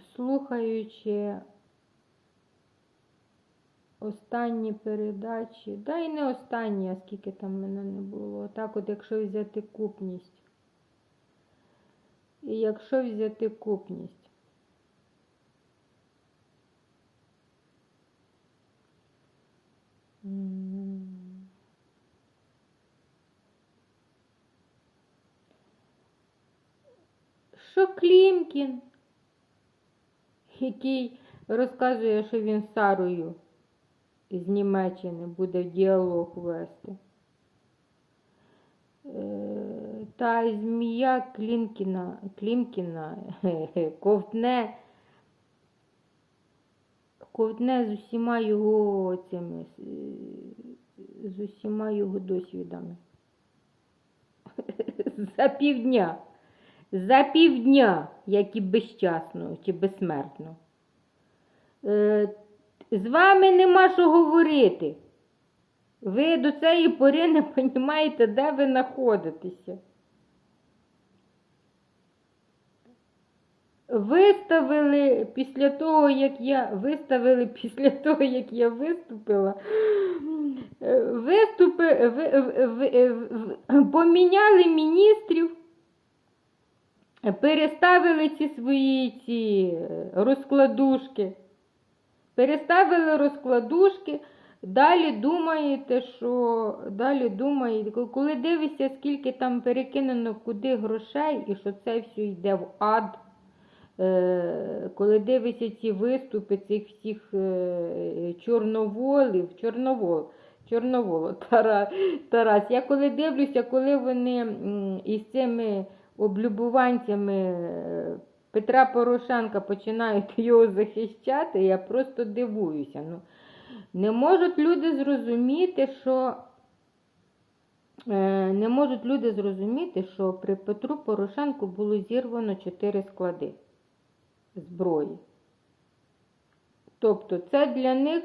слухаючи останні передачі, да і не останні, а скільки там мене не було. Так от, якщо взяти купність. І якщо взяти купність. Що Клімкін, який розказує, що він Сарою з Німеччини буде діалог вести. Е, Та змія Клімкіна, Клімкіна ковтне, ковтне з усіма його цими, з усіма його досвідами. За півдня. За півдня, як і безчасно чи безсмертно. Е, з вами нема що говорити. Ви до цієї пори не розумієте, де ви знаходитеся. Виставили після того, як я виставили після того, як я виступила, виступи, ви, ви, ви, ви- поміняли міністрів, переставили ці свої ці е, розкладушки. Переставили розкладушки, далі думаєте, що далі думаєте, коли дивишся, скільки там перекинено куди грошей, і що це все йде в ад. Е, коли дивишся ці виступи цих всіх е, чорноволів, чорновол, чорноволо, Тара, Тарас. Я коли дивлюся, коли вони із цими облюбуванцями е, Петра Порошенка починають його захищати, я просто дивуюся. Ну, не можуть люди зрозуміти, що е, не можуть люди зрозуміти, що при Петру Порошенку було зірвано чотири склади зброї. Тобто це для них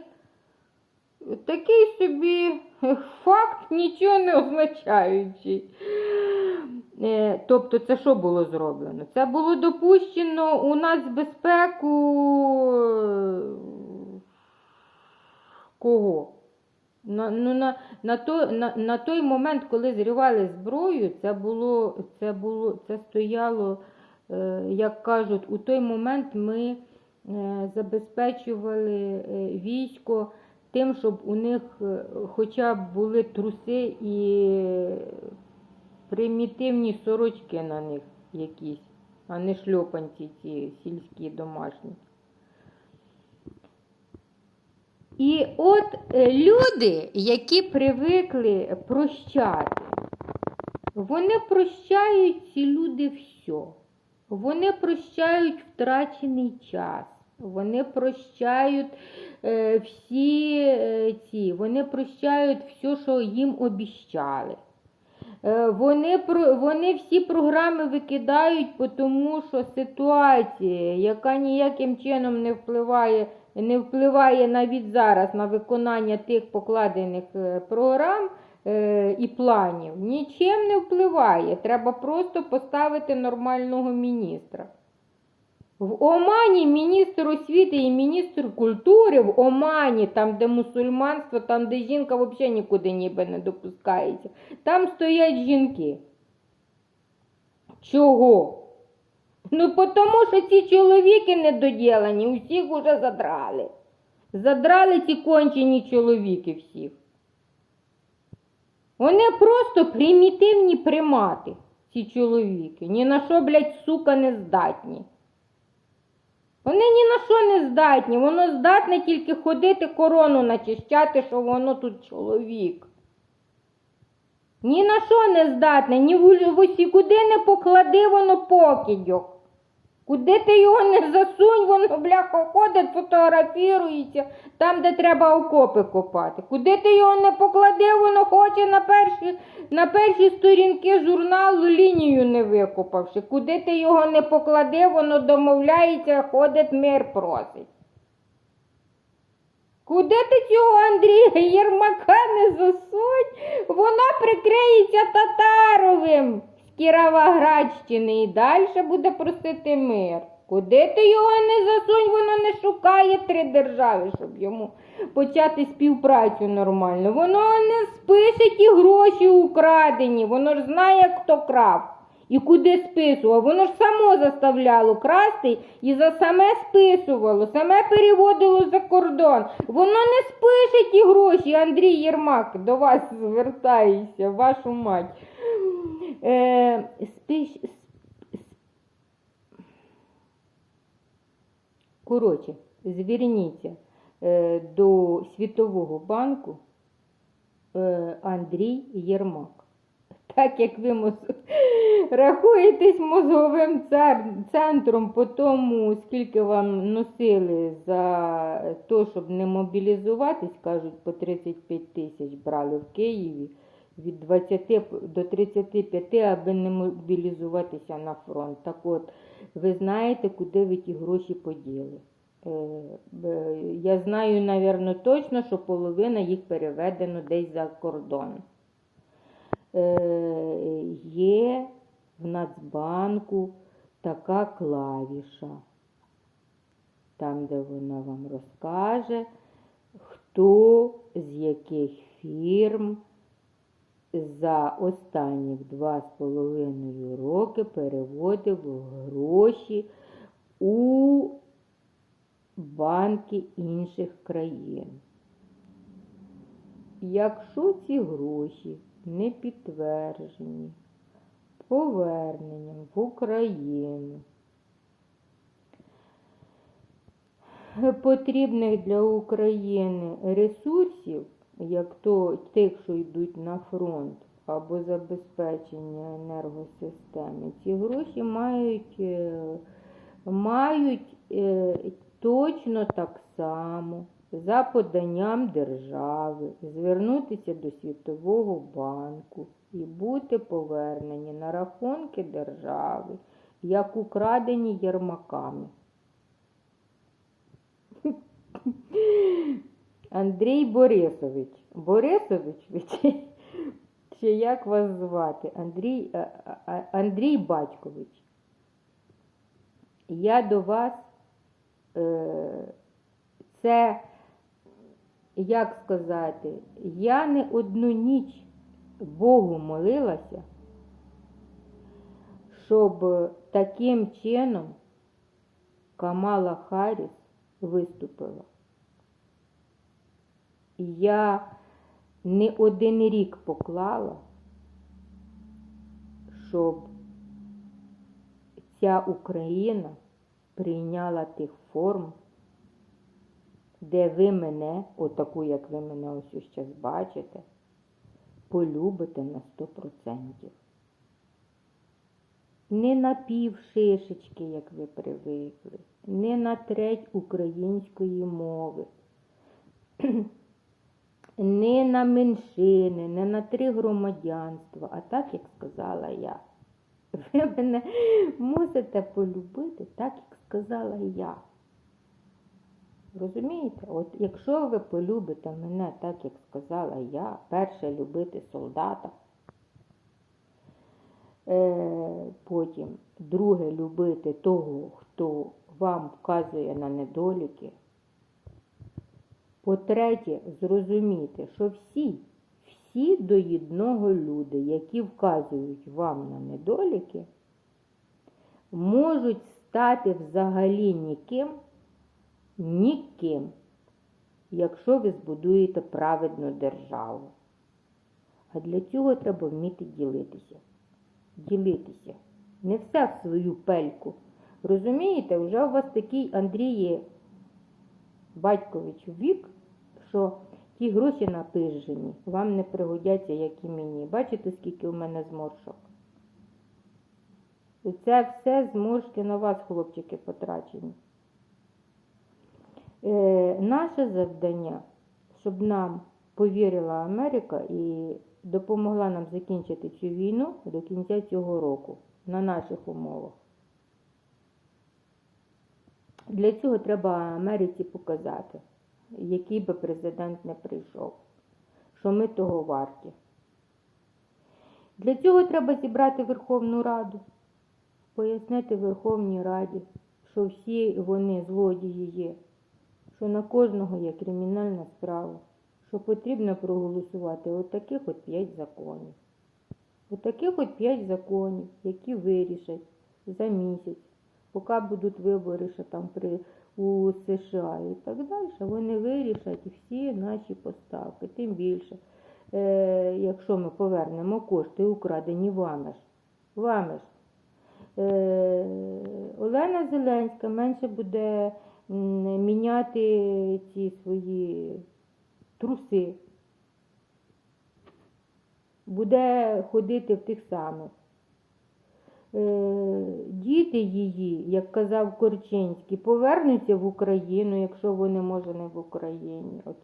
такий собі факт, нічого не означаючий. Е, Тобто, це що було зроблено? Це було допущено у нас безпеку е, кого? На, ну, на, на, той, на, на той момент, коли зривали зброю, це було, це було, це стояло, е, як кажуть, у той момент ми е, забезпечували е, військо тим, щоб у них е, хоча б були труси і примітивні сорочки на них якісь, а не шльопанці ці сільські домашні. І от е, люди, які привикли прощати, вони прощають ці люди все. Вони прощають втрачений час, вони прощають е, всі е, ці, вони прощають все, що їм обіщали. Е, Вони, вони всі програми викидають, тому що ситуація, яка ніяким чином не впливає, не впливає навіть зараз на виконання тих покладених програм і планів, нічим не впливає. Треба просто поставити нормального міністра. В Омані міністр освіти і міністр культури в Омані, там, де мусульманство, там, де жінка взагалі нікуди ніби не допускається. Там стоять жінки. Чого? Ну, тому що ці чоловіки недоділені, усіх уже задрали. Задрали ці кончені чоловіки всіх. Вони просто примітивні примати, ці чоловіки. Ні на що, блядь, сука, не здатні. Вони ні на що не здатні, воно здатне тільки ходити корону начищати, що воно тут чоловік. Ні на що не здатне, ні в, усі, куди не поклади, воно покидьок. Куди ти його не засунь, воно бляха ходить, фотографірується там, де треба окопи копати. Куди ти його не поклади, воно хоче на перші, на перші сторінки журналу лінію не викопавши. Куди ти його не поклади, воно домовляється, ходить мир просить. Куди ти цього Андрія Єрмака не засунь, вона прикриється Татаровим Кіровоградщини і далі буде просити мир. Куди ти його не засунь, воно не шукає три держави, щоб йому почати співпрацю нормально. Воно не спише ті гроші украдені, воно ж знає, хто крав і куди списував. Воно ж само заставляло красти і за саме списувало, саме переводило за кордон. Воно не спише ті гроші, Андрій Єрмак, до вас звертаюся, вашу мать. Е, спиш, Коротше, зверніться е, до Світового банку е, Андрій Єрмак. Так як ви рахуєтесь мозговим центром по тому, скільки вам носили за те, щоб не мобілізуватись, кажуть, по 35 тисяч брали в Києві від 20 до 35, аби не мобілізуватися на фронт. Так от, ви знаєте, куди ви ті гроші поділи. Е, Я знаю, напевно, точно, що половина їх переведено десь за кордон. Е, Є в Нацбанку така клавіша, там, де вона вам розкаже, хто з яких фірм за з половиною роки переводив гроші у банки інших країн. Якщо ці гроші не підтверджені поверненням в Україну потрібних для України ресурсів, як то тих, що йдуть на фронт, або забезпечення енергосистеми, ці гроші мають, е, мають е, точно так само за поданням держави звернутися до Світового банку і бути повернені на рахунки держави, як украдені єрмаками. Андрій Борисович. Борисович, чи, як вас звати? Андрій, Андрій Батькович. Я до вас, е, це, як сказати, я не одну ніч Богу молилася, щоб таким чином Камала Харріс виступила. Я не один рік поклала, щоб ця Україна прийняла тих форм, де ви мене, отаку, як ви мене ось зараз бачите, полюбите на 100%. Не на пів шишечки, як ви привикли, не на треть української мови, не на меншини, не на три громадянства, а так, як сказала я. Ви мене мусите полюбити, так, як сказала я. Розумієте? От якщо ви полюбите мене так, як сказала я, перше любити солдата, е, потім друге любити того, хто вам вказує на недоліки. По-третє, зрозуміти, що всі, всі до єдного люди, які вказують вам на недоліки, можуть стати взагалі ніким, ніким, якщо ви збудуєте праведну державу. А для цього треба вміти ділитися. Ділитися. Не все в свою пельку. Розумієте, вже у вас такий Андрій Батькович вік, що ті гроші напижені вам не пригодяться, як і мені. Бачите, скільки у мене зморшок? І це все зморшки на вас, хлопчики, потрачені. Е, наше завдання, щоб нам повірила Америка і допомогла нам закінчити цю війну до кінця цього року на наших умовах. Для цього треба Америці показати, який би президент не прийшов, що ми того варті. Для цього треба зібрати Верховну Раду, пояснити Верховній Раді, що всі вони злодії є, що на кожного є кримінальна справа, що потрібно проголосувати отаких от п'ять законів. Отаких от п'ять законів, які вирішать за місяць, поки будуть вибори, що там при у США і так далі, вони вирішать всі наші поставки. Тим більше, е, якщо ми повернемо кошти, украдені вами ж. Вами ж. Е, Олена Зеленська менше буде міняти ці свої труси. Буде ходити в тих самих. Діти її, як казав Корчинський, повернуться в Україну, якщо вони, може, не в Україні. От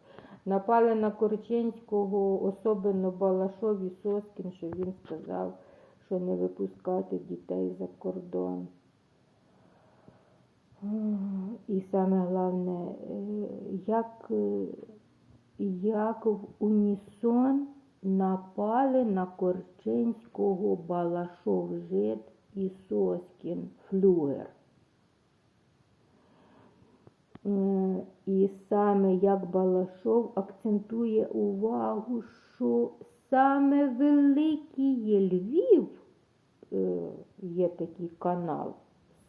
напали на Корчинського, особливо Балашов і Соскін, що він сказав, що не випускати дітей за кордон. І саме головне, як, як в унісон напали на Корчинського Балашов Жид і Соскін Флюгер. Е, І саме як Балашов акцентує увагу, що саме Великий Львів, е, є такий канал,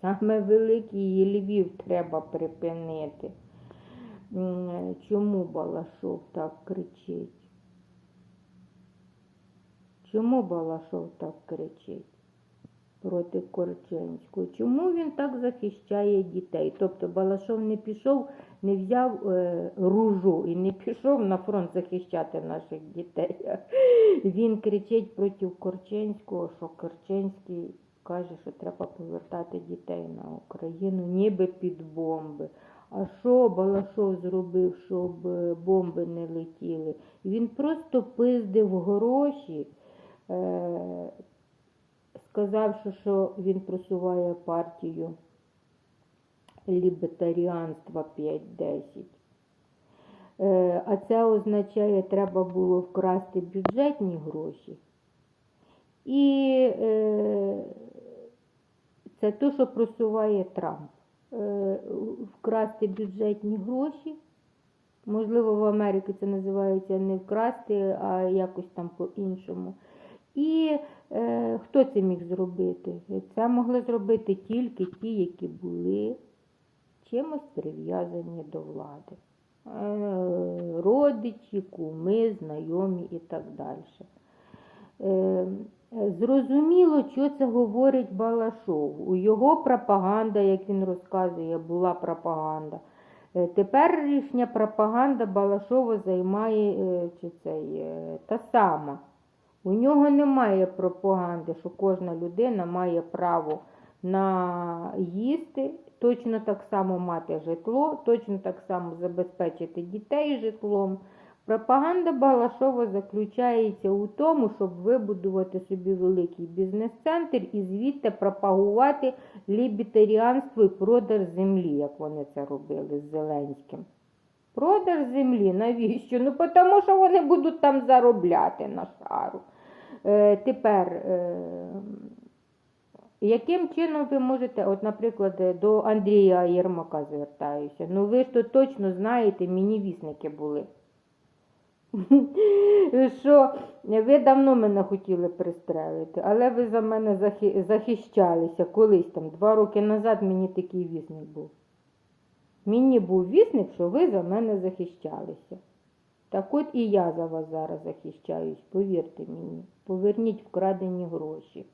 саме Великий Львів треба припинити. Чому Балашов так кричить? Чому Балашов так кричить проти Корчинського? Чому він так захищає дітей? Тобто Балашов не пішов, не взяв е, ружу і не пішов на фронт захищати наших дітей. Він кричить проти Корчинського, що Корчинський каже, що треба повертати дітей на Україну, ніби під бомби. А що Балашов зробив, щоб е, бомби не летіли? Він просто пиздив гроші е, сказавши, що він просуває партію лібертаріанства 5-10. Е, А це означає, треба було вкрасти бюджетні гроші. І е, це те, що просуває Трамп. Е, Вкрасти бюджетні гроші. Можливо, в Америці це називається не вкрасти, а якось там по-іншому. І е, хто це міг зробити? Це могли зробити тільки ті, які були чимось прив'язані до влади. Е, родичі, куми, знайомі і так далі. Е, Зрозуміло, що це говорить Балашов. У його пропаганда, як він розказує, була пропаганда. Е, Теперішня пропаганда Балашова займає чи цей, та сама. У нього немає пропаганди, що кожна людина має право на їсти, точно так само мати житло, точно так само забезпечити дітей житлом. Пропаганда Балашова заключається у тому, щоб вибудувати собі великий бізнес-центр і звідти пропагувати лібітаріанство і продаж землі, як вони це робили з Зеленським. Продаж землі, навіщо? Ну, тому що вони будуть там заробляти на шару. Е, тепер, е, яким чином ви можете, от, наприклад, до Андрія Єрмака звертаюся. Ну, ви ж то точно знаєте, мені вісники були. Що ви давно мене хотіли пристрелити, але ви за мене захищалися колись там, два роки назад мені такий вісник був. Мені був вісник, що ви за мене захищалися. Так от і я за вас зараз захищаюсь, повірте мені. Поверніть вкрадені гроші.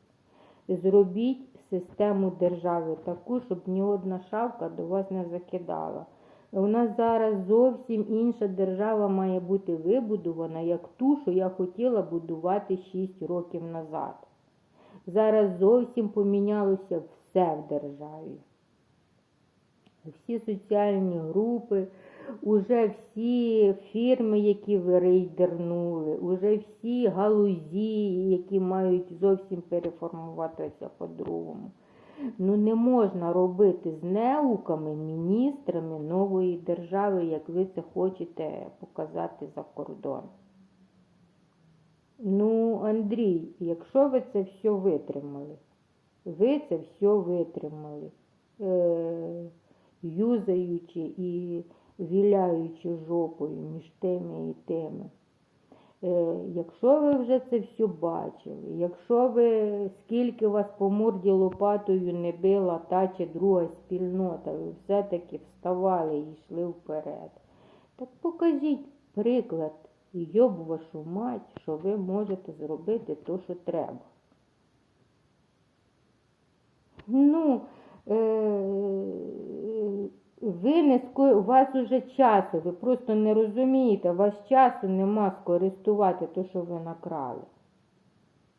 Зробіть систему держави таку, щоб ні одна шавка до вас не закидала. У нас зараз зовсім інша держава має бути вибудована, як ту, що я хотіла будувати 6 років назад. Зараз зовсім помінялося все в державі. Всі соціальні групи, уже всі фірми, які ви рейдернули, уже всі галузі, які мають зовсім переформуватися по-другому. Ну не можна робити з неуками міністрами нової держави, як ви це хочете показати за кордон. Ну, Андрій, якщо ви це все витримали, ви це все витримали. Юзаючи і віляючи жопою між тими і тими. Е, Якщо ви вже це все бачили, якщо ви скільки вас по морді лопатою не била та чи друга спільнота, ви все-таки вставали і йшли вперед, так покажіть приклад, йоб вашу мать, що ви можете зробити те, що треба. Ну, е, ви не ско... у вас уже часу, ви просто не розумієте, у вас часу нема скористувати те, що ви накрали.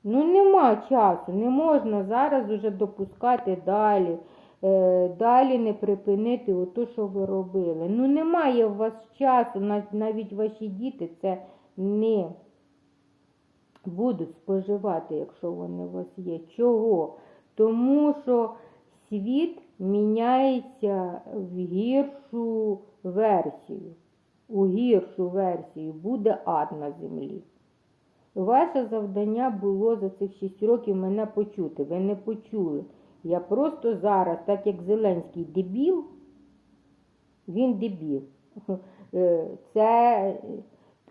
Ну, нема часу, не можна зараз уже допускати далі, е, далі не припинити ото, що ви робили. Ну, немає у вас часу, навіть ваші діти це не будуть споживати, якщо вони у вас є. Чого? Тому що світ міняється в гіршу версію. У гіршу версію буде ад на землі. Ваше завдання було за цих 6 років мене почути. Ви не почули. Я просто зараз, так як Зеленський дебіл, він дебіл. Е, Це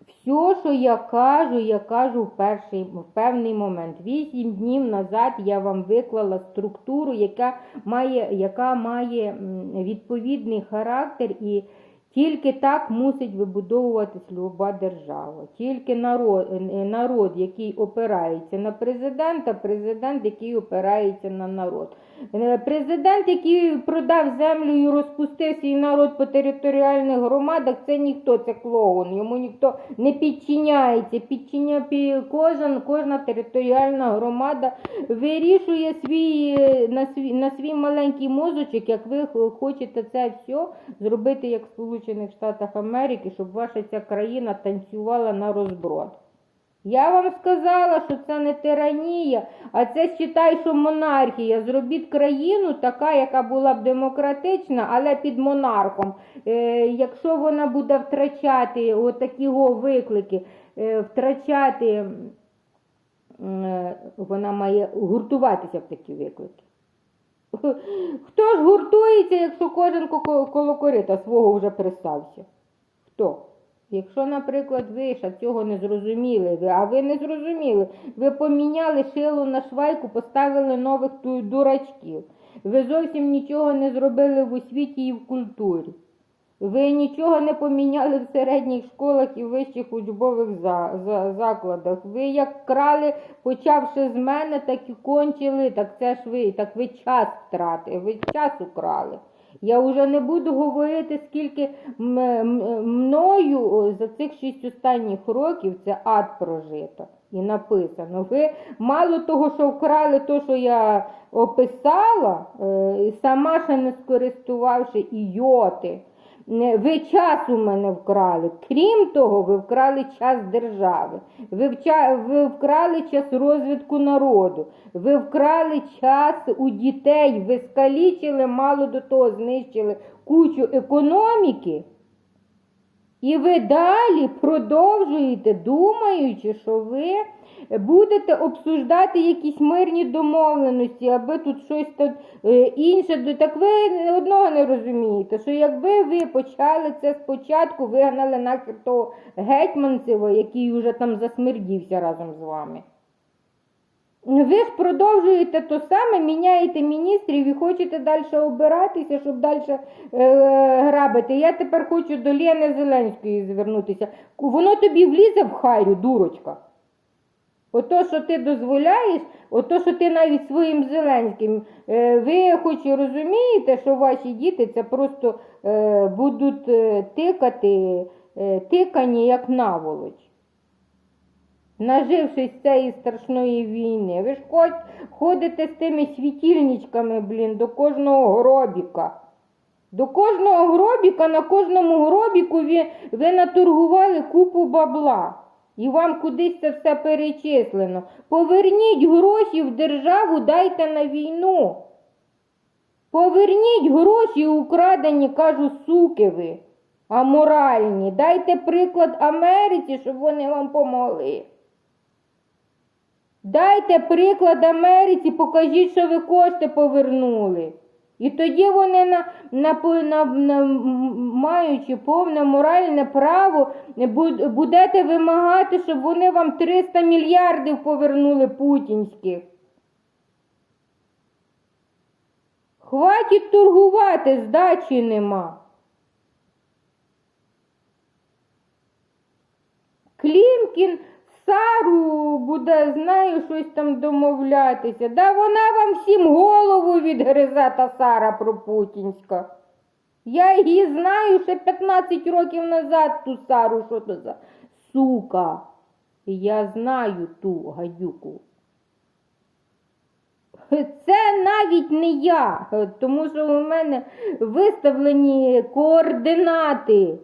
все, що я кажу, я кажу в, перший, в певний момент. Вісім днів назад я вам виклала структуру, яка має, яка має відповідний характер і тільки так мусить вибудовуватись люба держава. Тільки народ, е, народ, який опирається на президента, президент, який опирається на народ. Е, Президент, який продав землю і розпустив свій народ по територіальних громадах, це ніхто, це клоун. Йому ніхто не підчиняється. Підчиня, пі- кожен, кожна територіальна громада вирішує свій, е, на, свій, на свій маленький мозочок, як ви хочете це все зробити, як в Сполучених Штатах Америки, щоб ваша ця країна танцювала на розброд. Я вам сказала, що це не тиранія, а це считай, що монархія. Зробіть країну така, яка була б демократична, але під монархом. Е, якщо вона буде втрачати отакі виклики, е, втрачати, е, вона має гуртуватися в такі виклики. Хто ж гуртується, якщо кожен коло корита свого вже пристався? Хто? Якщо, наприклад, ви ще цього не зрозуміли, ви- а ви не зрозуміли, ви поміняли шило на швайку, поставили нових дурачків. Ви зовсім нічого не зробили в освіті і в культурі. Ви нічого не поміняли в середніх школах і вищих учбових за, за, закладах. Ви як крали, почавши з мене, так і кончили, так це ж ви, так ви час втратили, ви час украли. Я вже не буду говорити, скільки мною за цих шість останніх років це ад прожито. І написано. Ви мало того, що вкрали те, що я описала, е, сама ще не скористувавши і йоти. Ви час у мене вкрали. Крім того, ви вкрали час держави. Ви вкрали час розвитку народу. Ви вкрали час у дітей. Ви скалічили, мало до того знищили кучу економіки. І ви далі продовжуєте, думаючи, що ви будете обсуждати якісь мирні домовленості, аби тут щось тут е, інше. Так ви одного не розумієте, що якби ви почали це спочатку, вигнали нахер того гетьманцева, який вже там засмердівся разом з вами. Ви ж продовжуєте то саме, міняєте міністрів і хочете далі обиратися, щоб далі е, грабити. Я тепер хочу до Лєни Зеленської звернутися. Воно тобі влізе в хайрю, дурочка. Ото, що ти дозволяєш, ото, що ти навіть своїм Зеленським, е, ви хоч і розумієте, що ваші діти це просто е, будуть е, тикати, тикані як наволоч нажившись цієї страшної війни. Ви ж хоч ходите з тими світильничками, блін, до кожного гробіка. До кожного гробіка, на кожному гробіку ви, ви наторгували купу бабла. І вам кудись це все перечислено. Поверніть гроші в державу, дайте на війну. Поверніть гроші украдені, кажу, суки ви, аморальні. Дайте приклад Америці, щоб вони вам помогли. Дайте приклад Америці, покажіть, що ви кошти повернули. І тоді вони на, на, на, на, маючи повне моральне право, будете вимагати, щоб вони вам 300 мільярдів повернули путінських. Хватить торгувати, здачі нема. Клімкін Сару буде, знаю, щось там домовлятися. Да вона вам всім голову відгризе та Сара пропутінська. Я її знаю ще 15 років назад ту Сару, що то за сука. Я знаю ту гадюку. Це навіть не я, тому що у мене виставлені координати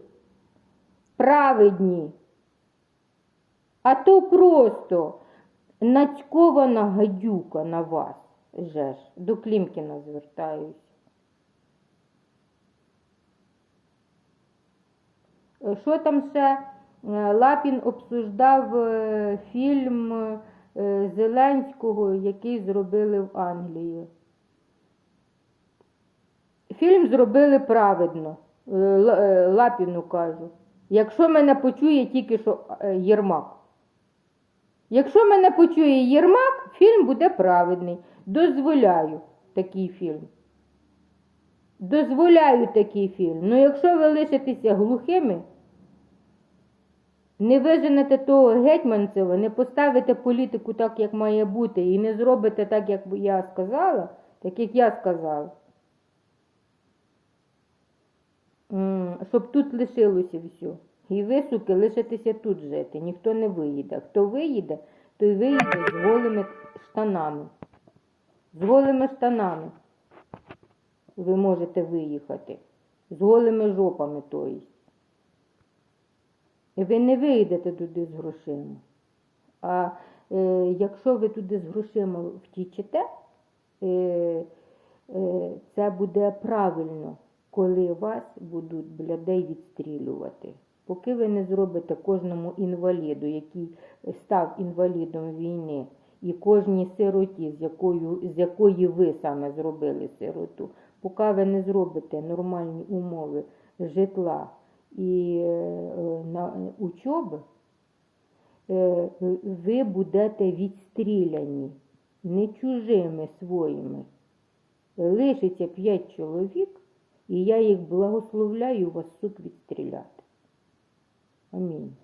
праведні. А то просто нацькована гадюка на вас. Же до Клімкіна звертаюсь. Що там ще? Е, Лапін обсуждав е, фільм е, Зеленського, який зробили в Англії. Фільм зробили праведно, Лапіну кажу. Якщо мене почує тільки що Єрмак. Якщо мене почує Єрмак, фільм буде праведний. Дозволяю такий фільм. Дозволяю такий фільм. Ну якщо ви лишитеся глухими, не виженете того гетьманцева, не поставите політику так, як має бути, і не зробите так, як я сказала, так як я сказала. Щоб тут лишилося все. І ви, суки, лишитеся тут жити. Ніхто не виїде. Хто виїде, той виїде з голими штанами. З голими штанами. Ви можете виїхати. З голими жопами, то є. І ви не вийдете туди з грошима. А е, якщо ви туди з грошима втічете, е, е, це буде правильно, коли вас будуть блядей відстрілювати. Поки ви не зробите кожному інваліду, який став інвалідом війни, і кожній сироті, з, якою, з якої ви саме зробили сироту, поки ви не зробите нормальні умови житла і е, на, учоби, е, ви будете відстріляні не чужими своїми. Лишиться п'ять чоловік, і я їх благословляю вас сук відстріляти. Amém.